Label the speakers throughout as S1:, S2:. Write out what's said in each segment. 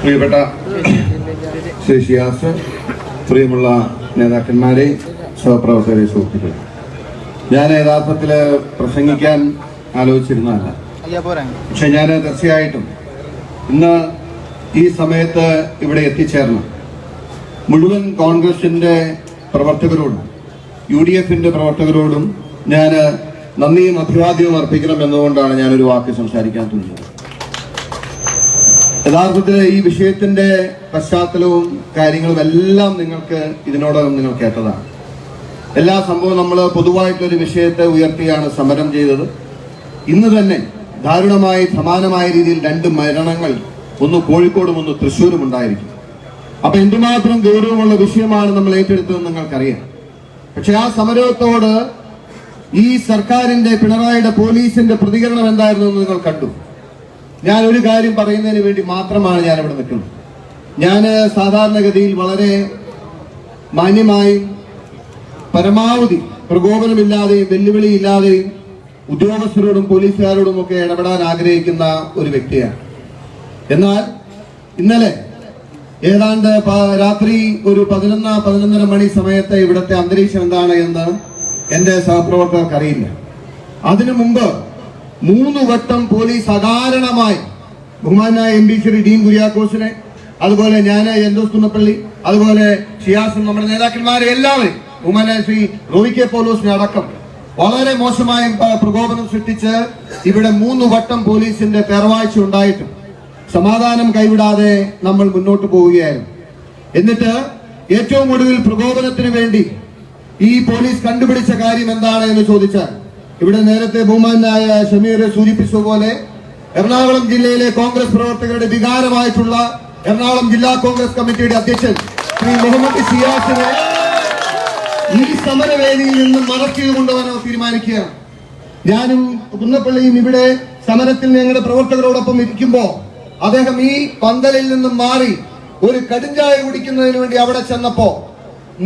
S1: പ്രിയപ്പെട്ട ശ്രീ ഷിയാസ് പ്രിയമുള്ള നേതാക്കന്മാരെ സഹപ്രവർത്തകരെ സുഹൃത്തുക്കളെ. ഞാൻ യഥാർത്ഥത്തിൽ പ്രസംഗിക്കാൻ ആലോചിച്ചിരുന്നതല്ല.
S2: അയ്യാ പോരാ.
S1: പക്ഷെ ഞാൻ തീർച്ചയായിട്ടും ഇന്ന് ഈ സമയത്ത് ഇവിടെ എത്തിച്ചേർന്ന് മുഴുവൻ കോൺഗ്രസിന്റെ പ്രവർത്തകരോടും യു ഡി എഫിന്റെ പ്രവർത്തകരോടും ഞാൻ നന്ദിയും അഭിവാദ്യവും അർപ്പിക്കണം എന്നുകൊണ്ടാണ് ഞാനൊരു വാക്ക് സംസാരിക്കാൻ തുനിഞ്ഞത് യഥാർത്ഥത്തിൽ ഈ വിഷയത്തിന്റെ പശ്ചാത്തലവും കാര്യങ്ങളും എല്ലാം നിങ്ങൾക്ക് ഇതിനോടകം നിങ്ങൾ കേട്ടതാണ്. എല്ലാ സംഭവവും നമ്മൾ പൊതുവായിട്ടൊരു വിഷയത്തെ ഉയർത്തിയാണ് സമരം ചെയ്തത്. ഇന്ന് തന്നെ ദാരുണമായി സമാനമായ രീതിയിൽ രണ്ട് മരണങ്ങൾ ഒന്ന് കോഴിക്കോടും ഒന്ന് തൃശ്ശൂരും ഉണ്ടായിരിക്കും. അപ്പൊ എന്തുമാത്രം ഗൗരവമുള്ള വിഷയമാണ് നമ്മൾ ഏറ്റെടുത്തതെന്ന് നിങ്ങൾക്കറിയാം. പക്ഷെ ആ സമരത്തോട് ഈ സർക്കാരിന്റെ പിണറായിയുടെ പോലീസിന്റെ പ്രതികരണം എന്തായിരുന്നു എന്ന് നിങ്ങൾ കണ്ടു. ഞാൻ ഒരു കാര്യം പറയുന്നതിന് വേണ്ടി മാത്രമാണ് ഞാൻ ഇവിടെ നിൽക്കുന്നത്. ഞാൻ സാധാരണഗതിയിൽ വളരെ മാന്യമായി പരമാവധി പ്രകോപനമില്ലാതെയും വെല്ലുവിളിയില്ലാതെയും ഉദ്യോഗസ്ഥരോടും പോലീസുകാരോടും ഒക്കെ ഇടപെടാൻ ആഗ്രഹിക്കുന്ന ഒരു വ്യക്തിയാണ്. എന്നാൽ ഇന്നലെ ഏതാണ്ട് രാത്രി ഒരു പതിനൊന്ന് പതിനൊന്നര മണി സമയത്ത് ഇവിടുത്തെ അന്തരീക്ഷം എന്താണ് എന്ന് എന്റെ സഹപ്രവർത്തകർക്ക് അറിയില്ല അതിനു മുമ്പ് മൂന്ന് വട്ടം പോലീസ് അകാരണമായി ബഹുമാനായ എം പി ശ്രീ ഡീൻ കുര്യാക്കോസിനെ അതുപോലെ ഞാൻ എൻഡോസ് തുന്നപ്പള്ളി അതുപോലെ ഷിയാസും നമ്മുടെ നേതാക്കന്മാരെ എല്ലാവരും ബഹുമാനായ ശ്രീ റോവി കെ പോലോസിനെ അടക്കം വളരെ മോശമായ പ്രകോപനം സൃഷ്ടിച്ച് ഇവിടെ മൂന്ന് വട്ടം പോലീസിന്റെ പേർവാഴ്ച ഉണ്ടായിട്ടും സമാധാനം കൈവിടാതെ നമ്മൾ മുന്നോട്ട് പോവുകയായിരുന്നു. എന്നിട്ട് ഏറ്റവും ഒടുവിൽ പ്രകോപനത്തിന് വേണ്ടി ഈ പോലീസ് കണ്ടുപിടിച്ച കാര്യം എന്താണ് എന്ന് ചോദിച്ചാൽ ഇവിടെ നേരത്തെ ബഹുമാനായ ഷമീർ സൂചിപ്പിച്ച പോലെ എറണാകുളം ജില്ലയിലെ കോൺഗ്രസ് പ്രവർത്തകരുടെ വികാരമായിട്ടുള്ള എറണാകുളം ജില്ലാ കോൺഗ്രസ് കമ്മിറ്റിയുടെ അധ്യക്ഷൻ ശ്രീ മുഹമ്മദ് സിയാസിനെ ഈ സമരവേദിയിൽ നിന്ന് മറക്കിയത് കൊണ്ടുവരാൻ തീരുമാനിക്കുകയാണ്. ഞാനും കുന്നപ്പള്ളിയും ഇവിടെ സമരത്തിൽ ഞങ്ങളുടെ പ്രവർത്തകരോടൊപ്പം ഇരിക്കുമ്പോ അദ്ദേഹം ഈ പന്തലിൽ നിന്നും മാറി ഒരു കടുഞ്ചായ കുടിക്കുന്നതിന് വേണ്ടി അവിടെ ചെന്നപ്പോ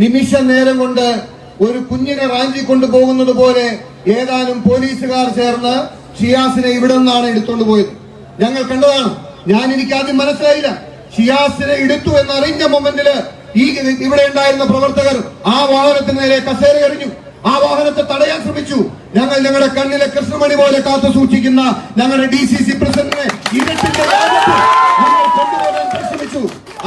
S1: നിമിഷ നേരം കൊണ്ട് ഒരു കുഞ്ഞിനെ റാഞ്ചി കൊണ്ടുപോകുന്നത് പോലെ ഏതാനും പോലീസുകാർ ചേർന്ന് ഷിയാസിനെ ഇവിടെ നിന്നാണ് എടുത്തുകൊണ്ട് പോയത്. ഞങ്ങൾ കണ്ടതാണ്. ഞാൻ എനിക്ക് ആദ്യം മനസ്സിലായില്ല. ഷിയാസിനെ എടുത്തു എന്ന് അറിഞ്ഞ മൊമെന്റിൽ ഈ ഇവിടെ ഉണ്ടായിരുന്ന പ്രവർത്തകർ ആ വാഹനത്തിന് നേരെ കസേര എറിഞ്ഞു. ആ വാഹനത്തെ തടയാൻ ശ്രമിച്ചു. ഞങ്ങൾ ഞങ്ങളുടെ കണ്ണിലെ കൃഷ്ണമണി പോലെ കാത്തു സൂക്ഷിക്കുന്ന ഞങ്ങളുടെ ഡി സി സി പ്രസിഡന്റിനെ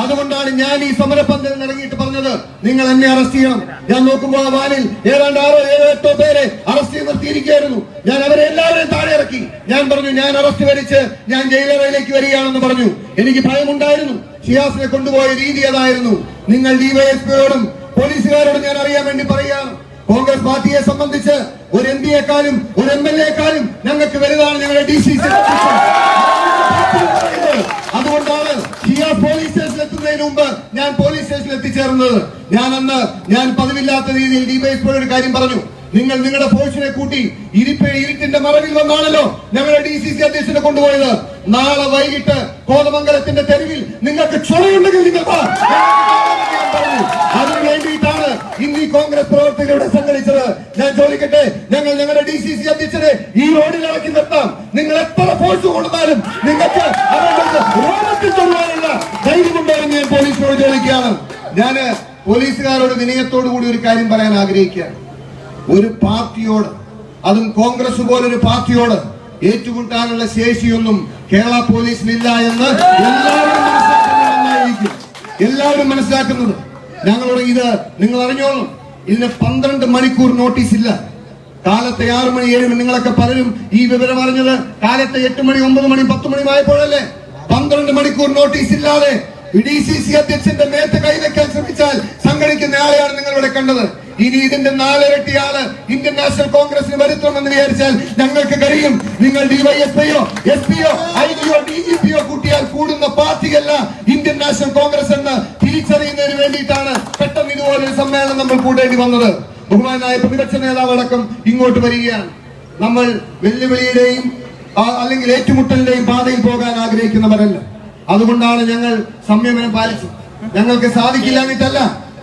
S1: അതുകൊണ്ടാണ് ഞാൻ ഈ സമരപന്തലിൽ ഇറങ്ങിയിട്ട് പറഞ്ഞത്. നിങ്ങൾ എന്നെ അറസ്റ്റ് ചെയ്യണം. ഞാൻ നോക്കുമ്പോൾ ആ വാനിൽ ഏതാണ്ട് ആറോ ഏഴോ എട്ടോ പേരെ അറസ്റ്റ് ചെയ്ത് നിർത്തിയിരിക്കുകയായിരുന്നു. ഞാൻ അവരെ എല്ലാവരെയും താഴെ ഇറക്കി. ഞാൻ പറഞ്ഞു ഞാൻ അറസ്റ്റ് വരിച്ച് ഞാൻ ജയിലറയിലേക്ക് വരികയാണെന്ന് പറഞ്ഞു. എനിക്ക് ഭയമുണ്ടായിരുന്നു. ഷിയാസിനെ കൊണ്ടുപോയ രീതി അതായിരുന്നു. നിങ്ങൾ ഡിവൈഎസ്പിയോടും പോലീസുകാരോടും ഞാൻ അറിയാൻ വേണ്ടി പറയുകയാണ്. കോൺഗ്രസ് പാർട്ടിയെ സംബന്ധിച്ച് ഒരു എം പിയെക്കാളും ഒരു എം എൽ എക്കാളും ഞങ്ങൾക്ക് വലുതാണ് ഞങ്ങളുടെ ഡി സി സി അതുകൊണ്ടാണ് പോലീസ് സ്റ്റേഷനിൽ എത്തുന്നതിന് മുമ്പ് ഞാൻ പോലീസ് സ്റ്റേഷനിൽ എത്തിച്ചേർന്നത്. ഞാൻ അന്ന് ഞാൻ പതിവില്ലാത്ത രീതിയിൽ ഡിവൈഎസ്പിയോട് ഒരു കാര്യം പറഞ്ഞു. നിങ്ങൾ നിങ്ങളുടെ ഫോഴ്സിനെ കൂട്ടി ഇരിപ്പ് ഇരുട്ടിന്റെ മറവിൽ വന്നാണല്ലോ ഞങ്ങളുടെ ഡി സി സി അധ്യക്ഷനെ കൊണ്ടുപോയത്. നാളെ വൈകിട്ട് കോതമംഗലത്തിന്റെ തെരുവിൽ നിങ്ങൾക്ക് ചുളയുണ്ടെങ്കിൽ നിങ്ങൾ ഞങ്ങൾ ഞങ്ങളുടെ ഡി സി സി അധ്യക്ഷനെ ഈ റോഡിൽ ഇറക്കി നിർത്താം. നിങ്ങൾ എത്ര ഫോഴ്സ് കൊടുത്താലും നിങ്ങൾക്ക് റോഡത്തിൽ തൊടുവാനുള്ള ധൈര്യമുണ്ടോ ഞാൻ പോലീസിനോട് ചോദിക്കുകയാണ്. ഞാൻ പോലീസുകാരോട് വിനയത്തോടു കൂടി ഒരു കാര്യം പറയാൻ ആഗ്രഹിക്കുകയാണ്. ഒരു പാർട്ടിയോട് അതും കോൺഗ്രസ് പോലൊരു പാർട്ടിയോട് ഏറ്റുമുട്ടാനുള്ള ശേഷിയൊന്നും കേരള പോലീസിനില്ല എന്ന് എല്ലാവരും എല്ലാവരും മനസ്സിലാക്കുന്നത് ഞങ്ങളോട് ഇത് നിങ്ങൾ അറിഞ്ഞോളും ഇതിന് പന്ത്രണ്ട് മണിക്കൂർ നോട്ടീസ് ഇല്ല. കാലത്തെ ആറ് മണി ഏഴ് മണി നിങ്ങളൊക്കെ പലരും ഈ വിവരം അറിഞ്ഞത്. കാലത്തെ എട്ട് മണി ഒമ്പത് മണി പത്ത് മണി ആയപ്പോഴല്ലേ? പന്ത്രണ്ട് മണിക്കൂർ നോട്ടീസ് ഇല്ലാതെ ഡി സി സി അധ്യക്ഷന്റെ മേത്ത് കൈവയ്ക്കാൻ ശ്രമിച്ചാൽ സംഘടിക്കുന്ന ആളെയാണ് നിങ്ങൾ ഇവിടെ കണ്ടത്. ഇനി ഇതിന്റെ നാലിരട്ടി ആൾ ഇന്ത്യൻ നാഷണൽ കോൺഗ്രസിന് വരുത്തണമെന്ന് വിചാരിച്ചാൽ ഞങ്ങൾക്ക് കഴിയും. നിങ്ങൾ ഡിവൈഎസ്പിയോ എസ് പിയോ ഐ ജിയോ ഡി ജി പിയോ കൂട്ടിയാൽ കൂടുന്ന പാർട്ടിയല്ല ഇന്ത്യൻ നാഷണൽ കോൺഗ്രസ് എന്ന് തിരിച്ചറിയുന്നതിന് വേണ്ടിയിട്ടാണ് പെട്ടെന്ന് ഇതുപോലൊരു സമ്മേളനം നമ്മൾ കൂടേണ്ടി വന്നത്. ബഹുമാനായ പ്രതിപക്ഷ നേതാവ് അടക്കം ഇങ്ങോട്ട് വരികയാണ്. നമ്മൾ വെല്ലുവിളിയുടെയും അല്ലെങ്കിൽ ഏറ്റുമുട്ടലിന്റെയും പാതയിൽ പോകാൻ ആഗ്രഹിക്കുന്നവരല്ല. അതുകൊണ്ടാണ് ഞങ്ങൾ സംയമനം പാലിച്ചത്. ഞങ്ങൾക്ക് സാധിക്കില്ല എന്നിട്ടല്ല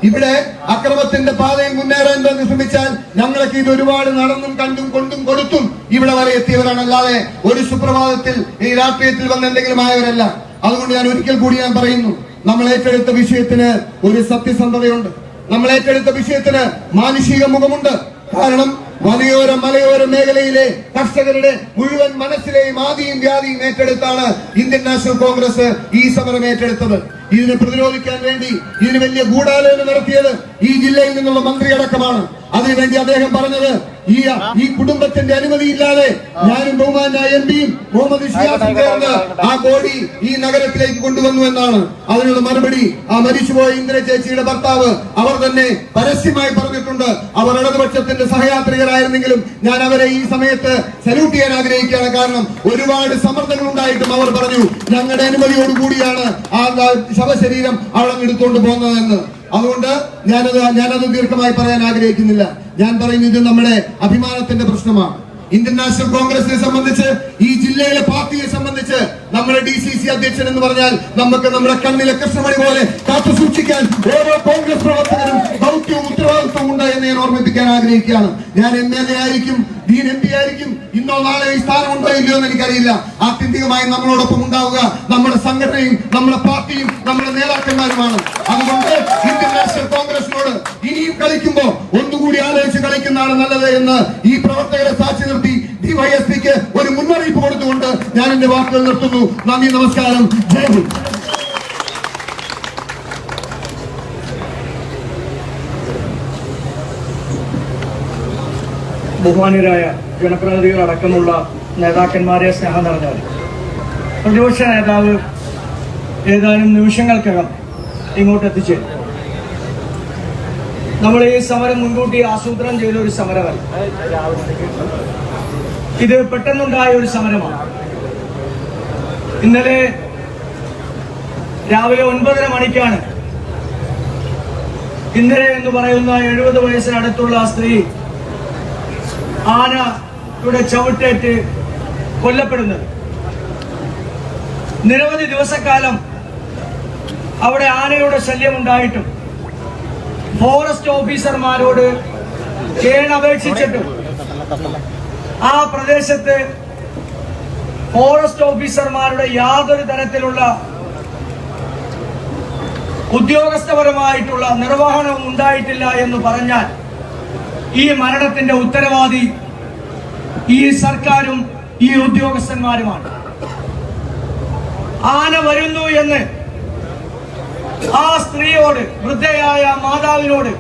S1: ഇവിടെ അക്രമത്തിന്റെ പാതയിൽ മുന്നേറാൻ വേണ്ടി ശ്രമിച്ചാൽ ഞങ്ങളൊക്കെ ഇത് ഒരുപാട് നടന്നും കണ്ടും കൊണ്ടും കൊടുത്തും ഇവിടെ വരെ എത്തിയവരാണ്. അല്ലാതെ ഒരു സുപ്രഭാതത്തിൽ ഈ രാഷ്ട്രീയത്തിൽ വന്ന് എന്തെങ്കിലും ആയവരല്ല. അതുകൊണ്ട് ഞാൻ ഒരിക്കൽ കൂടി ഞാൻ പറയുന്നു നമ്മൾ ഏറ്റെടുത്ത വിഷയത്തിന് ഒരു സത്യസന്ധതയുണ്ട്. നമ്മൾ ഏറ്റെടുത്ത വിഷയത്തിന് മാനുഷിക മുഖമുണ്ട്. കാരണം മലയോര മലയോര മേഖലയിലെ കർഷകരുടെ മുഴുവൻ മനസ്സിലെയും ആദിയും വ്യാധിയും ഏറ്റെടുത്താണ് ഇന്ത്യൻ നാഷണൽ കോൺഗ്രസ് ഈ സമരം ഏറ്റെടുത്തത്. ഇതിനെ പ്രതിരോധിക്കാൻ വേണ്ടി ഇതിന് വലിയ ഗൂഢാലോചന നടത്തിയത് ഈ ജില്ലയിൽ നിന്നുള്ള മന്ത്രി അടക്കമാണ് അതിനുവേണ്ടി അദ്ദേഹം പറഞ്ഞത് ഈ ഈ കുടുംബത്തിന്റെ അനുമതിയില്ലാതെ ഞാനും ബഹുമാനായ എം പിയും മുഹമ്മദ് ഷിയാസും ചേർന്ന് ആ കോടി ഈ നഗരത്തിലേക്ക് കൊണ്ടുവന്നു എന്നാണ്. അതിനുള്ള മറുപടി ആ മരിച്ചുപോയ ഇന്ദിര ചേച്ചിയുടെ ഭർത്താവ് അവർ തന്നെ പരസ്യമായി പറഞ്ഞിട്ടുണ്ട്. അവർ ഇടതുപക്ഷത്തിന്റെ സഹയാത്രികരായിരുന്നെങ്കിലും ഞാൻ അവരെ ഈ സമയത്ത് സല്യൂട്ട് ചെയ്യാൻ ആഗ്രഹിക്കുകയാണ്. കാരണം ഒരുപാട് സമ്മർദ്ദങ്ങൾ ഉണ്ടായിട്ടും അവർ പറഞ്ഞു ഞങ്ങളുടെ അനുമതിയോടുകൂടിയാണ് ആ ആ ശവശരീരം അവിടെ എടുത്തുകൊണ്ട് പോകുന്നതെന്ന് അതുകൊണ്ട് ഞാനത് ഞാനത് ദീർഘമായി പറയാൻ ആഗ്രഹിക്കുന്നില്ല. ഞാൻ പറയുന്നത് ഇത് നമ്മുടെ അഭിമാനത്തിന്റെ പ്രശ്നമാണ്. ഇന്ത്യൻ നാഷണൽ കോൺഗ്രസിനെ സംബന്ധിച്ച് ഈ ജില്ലയിലെ പാർട്ടിയെ സംബന്ധിച്ച് നമ്മുടെ ഡി സി സി അധ്യക്ഷൻ എന്ന് പറഞ്ഞാൽ നമുക്ക് നമ്മുടെ കണ്ണിലെ കൃഷ്ണമണി പോലെ കാത്തു സൂക്ഷിക്കാൻ ഓരോ കോൺഗ്രസ് പ്രവർത്തകരും ഓർമ്മിപ്പിക്കാൻ ആഗ്രഹിക്കുകയാണ്. ഞാൻ എം എൽ എ ആയിരിക്കും ഡീൻ എം പി ആയിരിക്കും. ഇന്നോ നാളെ ഈ സ്ഥാനം ഉണ്ടോ ഇല്ലയോ എന്ന് എനിക്കറിയില്ല. ആത്യന്തികമായി നമ്മളോടൊപ്പം ഉണ്ടാവുക. നമ്മുടെ സംഘടനയും നമ്മുടെ പാർട്ടിയും നമ്മുടെ നേതാക്കന്മാരുമാണ്. അതുകൊണ്ട് ഇന്ത്യൻ നാഷണൽ കോൺഗ്രസിനോട് ഇനിയും കളിക്കുമ്പോ ഒന്നുകൂടി ആലോചിച്ച് കളിക്കുന്നതാണ് നല്ലത് എന്ന് ഈ പ്രവർത്തകരെ സാക്ഷി നിർത്തി ഡിവൈഎസ്പിക്ക് ഒരു മുന്നറിയിപ്പ് കൊടുത്തുകൊണ്ട് ഞാൻ എന്റെ വാക്കുകൾ നിർത്തുന്നു. നന്ദി നമസ്കാരം. ജയ് ഹിന്ദ്.
S3: ബഹുമാന്യരായ ജനപ്രതിനിധികൾ അടക്കമുള്ള നേതാക്കന്മാരെ സ്നേഹം നിറഞ്ഞവർ പ്രതിപക്ഷ നേതാവ് ഏതാനും നിമിഷങ്ങൾക്കകം ഇങ്ങോട്ട് എത്തിച്ചേരും നമ്മൾ ഈ സമരം മുൻകൂട്ടി ആസൂത്രണം ചെയ്ത ഒരു സമരമല്ല. ഇത് പെട്ടെന്നുണ്ടായ ഒരു സമരമാണ്. ഇന്നലെ രാവിലെ ഒൻപതര മണിക്കാണ് ഇന്നലെ എന്ന് പറയുന്ന എഴുപത് വയസ്സിനടുത്തുള്ള സ്ത്രീ ആനയുടെ ചവിട്ടേറ്റ് കൊല്ലപ്പെടുന്നത്. നിരവധി ദിവസക്കാലം അവിടെ ആനയുടെ ശല്യം ഉണ്ടായിട്ടും ഫോറസ്റ്റ് ഓഫീസർമാരോട് കേണപേക്ഷിച്ചിട്ടും ആ പ്രദേശത്ത് ഫോറസ്റ്റ് ഓഫീസർമാരുടെ യാതൊരു തരത്തിലുള്ള ഉദ്യോഗസ്ഥപരമായിട്ടുള്ള നിർവഹണവും ഉണ്ടായിട്ടില്ല എന്ന് പറഞ്ഞാൽ ഈ മരണത്തിന്റെ ഉത്തരവാദി ഈ സർക്കാരും ഈ ഉദ്യോഗസ്ഥന്മാരുമാണ്. ആന വരുന്നു എന്ന് ആ സ്ത്രീയോട് വൃദ്ധയായ മാതാവിനോട്